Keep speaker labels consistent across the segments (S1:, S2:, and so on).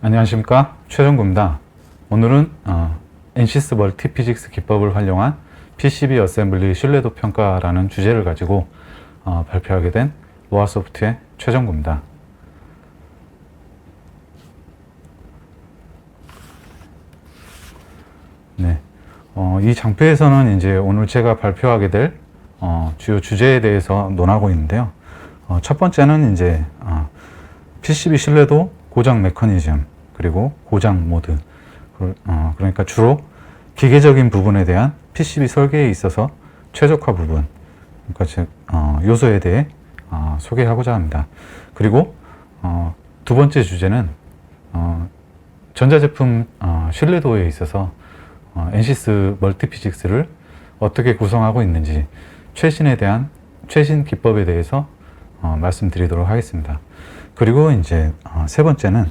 S1: 안녕하십니까 최정구입니다. 오늘은 어, NCS 멀티 피직스 기법을 활용한 PCB 어셈블리 신뢰도 평가라는 주제를 가지고 어, 발표하게 된 로아소프트의 최정구입니다. 네, 어, 이 장표에서는 이제 오늘 제가 발표하게 될 어, 주요 주제에 대해서 논하고 있는데요. 어, 첫 번째는 이제 어, PCB 신뢰도 고장 메커니즘 그리고 고장 모드 그- 어, 그러니까 주로 기계적인 부분에 대한 PCB 설계에 있어서 최적화 부분 그러니까 즉 어, 요소에 대해 어, 소개하고자 합니다. 그리고 어, 두 번째 주제는 어, 전자제품 어, 신뢰도에 있어서 어, NCS 멀티피직스를 어떻게 구성하고 있는지 최신에 대한 최신 기법에 대해서 어, 말씀드리도록 하겠습니다. 그리고 이제 어, 세 번째는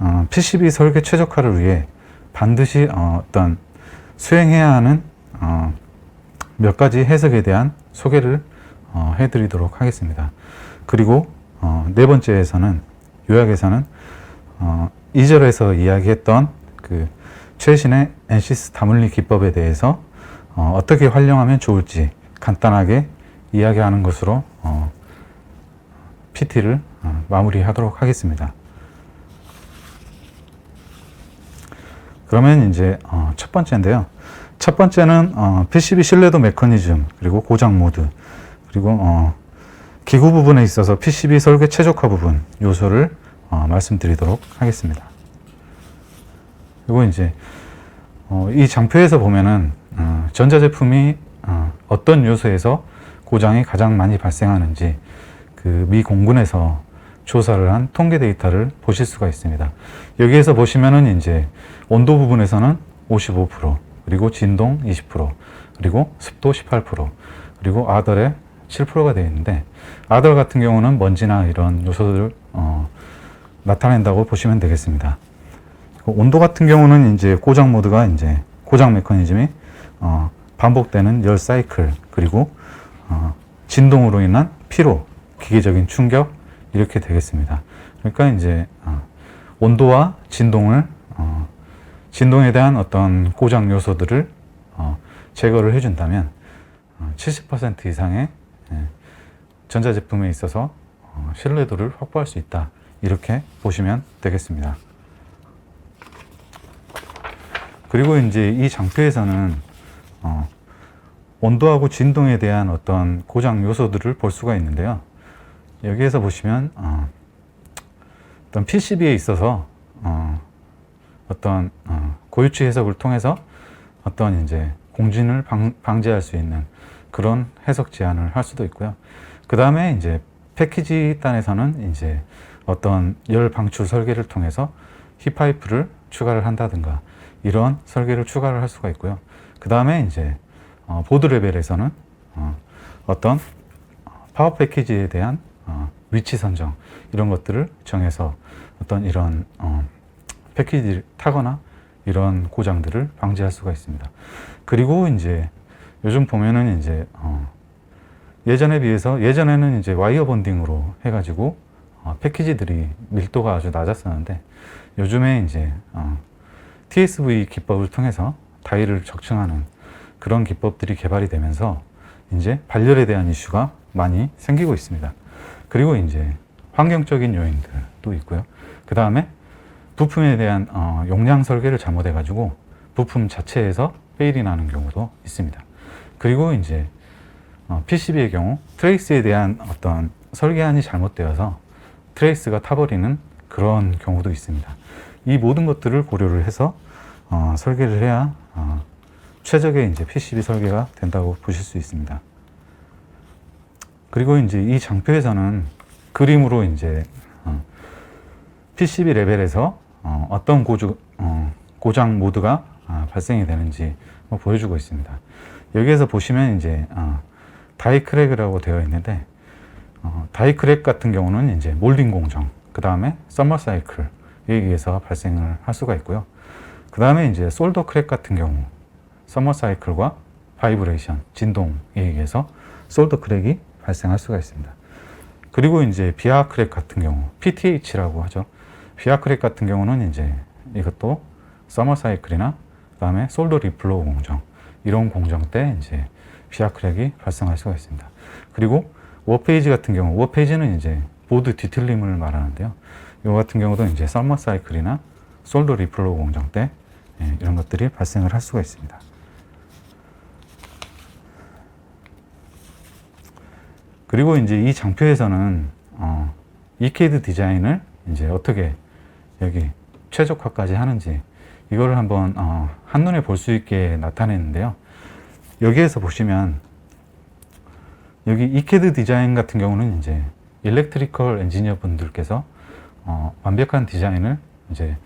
S1: 어, PCB 설계 최적화를 위해 반드시 어, 어떤 수행해야 하는 어, 몇 가지 해석에 대한 소개를 어, 해드리도록 하겠습니다. 그리고 어, 네 번째에서는 요약에서는 어, 2절에서 이야기했던 그 최신의 NCS 다물리 기법에 대해서 어, 어떻게 활용하면 좋을지 간단하게 이야기하는 것으로 어, PT를 어, 마무리하도록 하겠습니다. 그러면 이제 어, 첫 번째인데요. 첫 번째는 어, PCB 신뢰도 메커니즘 그리고 고장 모드 그리고 어, 기구 부분에 있어서 PCB 설계 최적화 부분 요소를 어, 말씀드리도록 하겠습니다. 그리고 이제 어, 이 장표에서 보면은 어, 전자제품이 어, 어떤 요소에서 고장이 가장 많이 발생하는지 그 미 공군에서 조사를 한 통계 데이터를 보실 수가 있습니다. 여기에서 보시면은 이제 온도 부분에서는 55% 그리고 진동 20% 그리고 습도 18% 그리고 아덜에 7%가 되어 있는데 아덜 같은 경우는 먼지나 이런 요소들을 어, 나타낸다고 보시면 되겠습니다. 그 온도 같은 경우는 이제 고장 모드가 이제 고장 메커니즘이 어, 반복되는 열 사이클 그리고 어, 진동으로 인한 피로, 기계적인 충격 이렇게 되겠습니다. 그러니까 이제 어, 온도와 진동을 어, 진동에 대한 어떤 고장 요소들을 어, 제거를 해준다면 어, 70% 이상의 예, 전자제품에 있어서 어, 신뢰도를 확보할 수 있다. 이렇게 보시면 되겠습니다. 그리고 이제 이 장표에서는 어, 온도하고 진동에 대한 어떤 고장 요소들을 볼 수가 있는데요. 여기에서 보시면 어, 어떤 PCB에 있어서 어, 어떤 어, 고유치 해석을 통해서 어떤 이제 공진을 방, 방지할 수 있는 그런 해석 제안을 할 수도 있고요. 그 다음에 이제 패키지 단에서는 이제 어떤 열 방출 설계를 통해서 힙파이프를 추가를 한다든가 이런 설계를 추가를 할 수가 있고요. 그 다음에 이제 어, 보드 레벨에서는 어, 어떤 파워 패키지에 대한 어, 위치 선정 이런 것들을 정해서 어떤 이런 어, 패키지를 타거나 이런 고장들을 방지할 수가 있습니다. 그리고 이제 요즘 보면은 이제 어, 예전에 비해서 예전에는 이제 와이어 본딩으로 해가지고 어, 패키지들이 밀도가 아주 낮았었는데 요즘에 이제 어, TSV 기법을 통해서 다이를 적층하는 그런 기법들이 개발이 되면서 이제 발열에 대한 이슈가 많이 생기고 있습니다. 그리고 이제 환경적인 요인들도 있고요. 그 다음에 부품에 대한 어, 용량 설계를 잘못해가지고 부품 자체에서 페일이 나는 경우도 있습니다. 그리고 이제 어, PCB의 경우 트레이스에 대한 어떤 설계안이 잘못되어서 트레이스가 타버리는 그런 경우도 있습니다. 이 모든 것들을 고려를 해서 어, 설계를 해야 어, 최적의 이제 PCB 설계가 된다고 보실 수 있습니다. 그리고 이제 이 장표에서는 그림으로 이제 어, PCB 레벨에서 어, 어떤 고주, 어, 고장 모드가 아, 발생이 되는지 뭐 보여주고 있습니다. 여기에서 보시면 이제 어, 다이 크랙이라고 되어 있는데 어, 다이 크랙 같은 경우는 이제 몰딩 공정, 그 다음에 썸머 사이클에 의해서 발생을 할 수가 있고요. 그 다음에 이제 솔더 크랙 같은 경우 썸머 사이클과 바이브레이션, 진동에 의해서 솔더 크랙이 발생할 수가 있습니다. 그리고 이제 비아 크랙 같은 경우 PTH라고 하죠. 비아크렉 같은 경우는 이제 이것도 서머 사이클이나 그다음에 솔더 리플로우 공정 이런 공정 때 이제 비아크렉이 발생할 수가 있습니다. 그리고 워페이지 같은 경우 워페이지는 이제 보드 뒤틀림을 말하는데요. 이 같은 경우도 이제 서머 사이클이나 솔더 리플로우 공정 때 예, 이런 것들이 발생을 할 수가 있습니다. 그리고 이제 이 장표에서는 어, 이케이드 디자인을 이제 어떻게 여기 최적화까지 하는지 이거를 한번 어, 한눈에 볼 수 있게 나타내는데요. 여기에서 보시면 여기 이케드 디자인 같은 경우는 이제 일렉트리컬 엔지니어 분들께서 어, 완벽한 디자인을 이제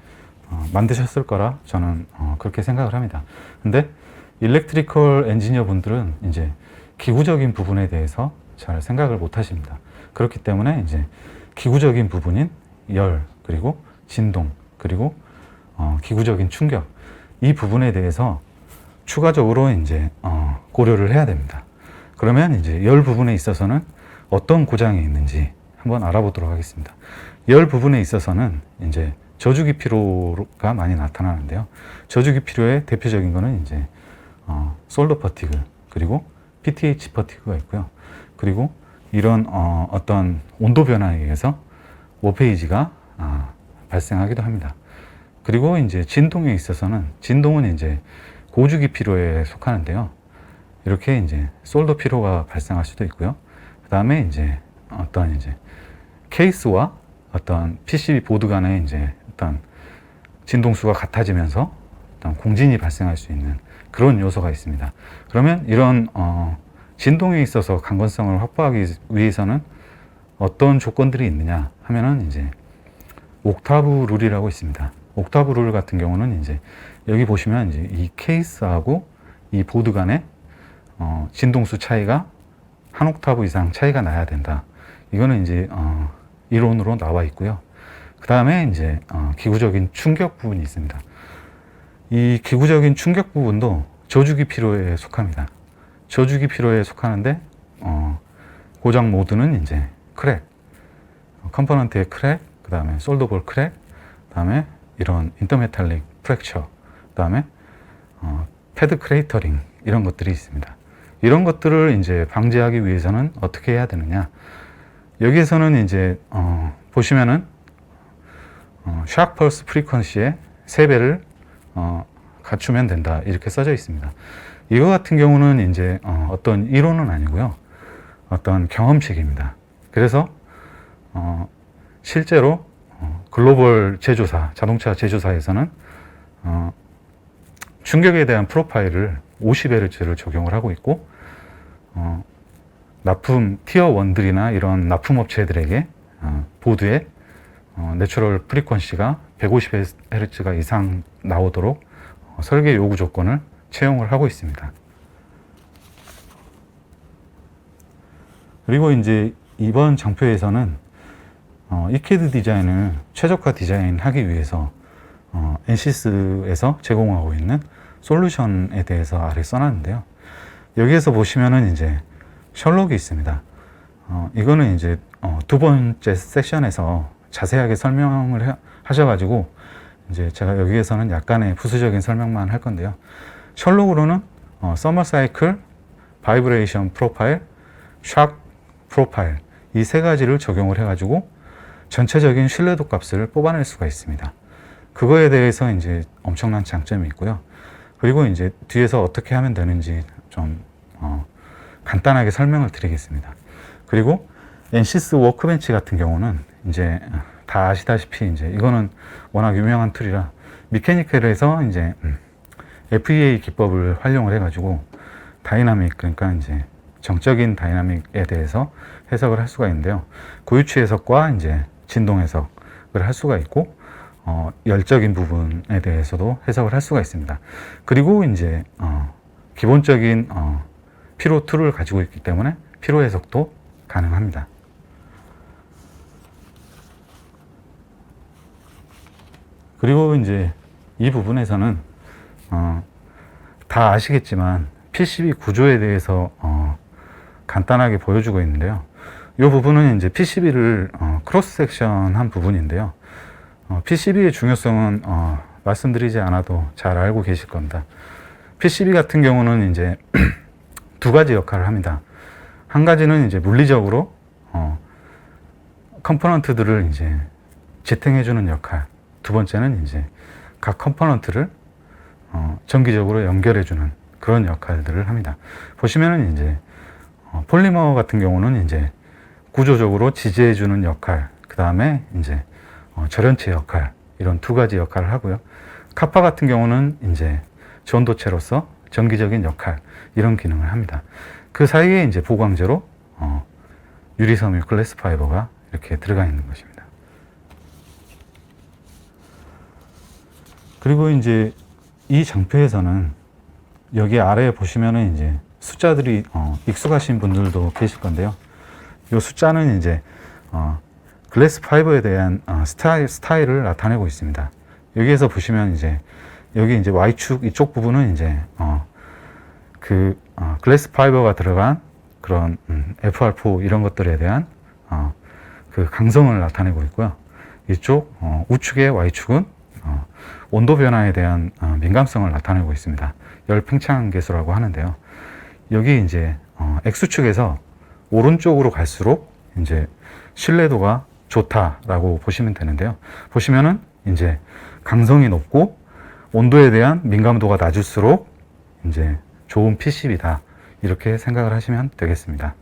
S1: 어, 만드셨을 거라 저는 어, 그렇게 생각을 합니다. 근데 일렉트리컬 엔지니어 분들은 이제 기구적인 부분에 대해서 잘 생각을 못 하십니다. 그렇기 때문에 이제 기구적인 부분인 열, 그리고 진동, 그리고 어, 기구적인 충격, 이 부분에 대해서 추가적으로 이제 어, 고려를 해야 됩니다. 그러면 이제 열 부분에 있어서는 어떤 고장이 있는지 한번 알아보도록 하겠습니다. 열 부분에 있어서는 이제 저주기 피로가 많이 나타나는데요. 저주기 피로의 대표적인 거는 이제 어, 솔더 퍼티그 그리고 PTH 퍼티그가 있고요. 그리고 이런 어, 어떤 온도 변화에 의해서 워페이지가 아, 발생하기도 합니다. 그리고 이제 진동에 있어서는 진동은 이제 고주기 피로에 속하는데요. 이렇게 이제 솔더 피로가 발생할 수도 있고요. 그 다음에 이제 어떤 이제 케이스와 어떤 PCB 보드 간의 이제 어떤 진동수가 같아지면서 어떤 공진이 발생할 수 있는 그런 요소가 있습니다. 그러면 이런 어, 진동에 있어서 강건성을 확보하기 위해서는 어떤 조건들이 있느냐 하면은 이제 옥타브 룰이라고 있습니다. 옥타브 룰 같은 경우는 이제 여기 보시면 이제 이 케이스하고 이 보드 간의 어, 진동수 차이가 한 옥타브 이상 차이가 나야 된다. 이거는 이제 어, 이론으로 나와 있고요. 그 다음에 이제 어, 기구적인 충격 부분이 있습니다. 이 기구적인 충격 부분도 저주기 피로에 속합니다. 저주기 피로에 속하는데 어, 고장 모드는 이제 크랙, 컴포넌트의 크랙, 그 다음에 솔더볼 크랙, 그 다음에 이런 인터메탈릭 프랙처, 그 다음에 어, 패드 크레이터링 이런 것들이 있습니다. 이런 것들을 이제 방지하기 위해서는 어떻게 해야 되느냐? 여기에서는 이제 어, 보시면은 어, 샥 펄스 프리퀀시의 3배를 어, 갖추면 된다 이렇게 써져 있습니다. 이거 같은 경우는 이제 어, 어떤 이론은 아니고요. 어떤 경험칙입니다. 그래서 어, 실제로 어, 글로벌 제조사, 자동차 제조사에서는 어, 충격에 대한 프로파일을 50Hz를 적용을 하고 있고 어, 납품 티어 원들이나 이런 납품 업체들에게 어, 보드에 어, 내추럴 프리퀀시가 150Hz가 이상 나오도록 어, 설계 요구 조건을 채용을 하고 있습니다. 그리고 이제 이번 장표에서는 어, 이케드 디자인을 최적화 디자인하기 위해서 어, 엔시스에서 제공하고 있는 솔루션에 대해서 아래 써놨는데요. 여기에서 보시면은 이제 셜록이 있습니다. 어, 이거는 이제 어, 두 번째 세션에서 자세하게 설명을 해- 하셔가지고 이제 제가 여기에서는 약간의 부수적인 설명만 할 건데요. 셜록으로는 어, 서머 사이클, 바이브레이션 프로파일, 샥 프로파일 이 세 가지를 적용을 해가지고 전체적인 신뢰도 값을 뽑아낼 수가 있습니다. 그거에 대해서 이제 엄청난 장점이 있고요. 그리고 이제 뒤에서 어떻게 하면 되는지 좀 어, 간단하게 설명을 드리겠습니다. 그리고 엔시스 워크벤치 같은 경우는 이제 다 아시다시피 이제 이거는 워낙 유명한 툴이라 미케니컬에서 이제 음, FEA 기법을 활용을 해가지고 다이나믹 그러니까 이제 정적인 다이나믹에 대해서 해석을 할 수가 있는데요. 고유치 해석과 이제 진동 해석을 할 수가 있고 어, 열적인 부분에 대해서도 해석을 할 수가 있습니다. 그리고 이제 어, 기본적인 어, 피로 툴을 가지고 있기 때문에 피로 해석도 가능합니다. 그리고 이제 이 부분에서는 어, 다 아시겠지만 PCB 구조에 대해서 어, 간단하게 보여주고 있는데요. 이 부분은 이제 PCB를 어, 크로스 섹션 한 부분인데요. 어, PCB의 중요성은 어, 말씀드리지 않아도 잘 알고 계실 겁니다. PCB 같은 경우는 이제 두 가지 역할을 합니다. 한 가지는 이제 물리적으로 어, 컴포넌트들을 이제 지탱해주는 역할. 두 번째는 이제 각 컴포넌트를 어, 정기적으로 연결해주는 그런 역할들을 합니다. 보시면은 이제 어, 폴리머 같은 경우는 이제 구조적으로 지지해주는 역할, 그 다음에 이제 어, 절연체 역할 이런 두 가지 역할을 하고요. 카파 같은 경우는 이제 전도체로서 정기적인 역할 이런 기능을 합니다. 그 사이에 이제 보강제로 어, 유리섬유 글래스 파이버가 이렇게 들어가 있는 것입니다. 그리고 이제 이 장표에서는 여기 아래에 보시면은 이제 숫자들이 어, 익숙하신 분들도 계실 건데요. 이 숫자는 이제 어, 글래스 파이버에 대한 어, 스타일, 스타일을 나타내고 있습니다. 여기에서 보시면 이제 여기 이제 Y축 이쪽 부분은 이제 어, 그 어, 글래스 파이버가 들어간 그런 음, FR4 이런 것들에 대한 어, 그 강성을 나타내고 있고요. 이쪽 어, 우측의 Y축은 어, 온도 변화에 대한 어, 민감성을 나타내고 있습니다. 열 팽창 계수라고 하는데요. 여기 이제 어, X축에서 오른쪽으로 갈수록 이제 신뢰도가 좋다라고 보시면 되는데요. 보시면은 이제 강성이 높고 온도에 대한 민감도가 낮을수록 이제 좋은 PCB다. 이렇게 생각을 하시면 되겠습니다.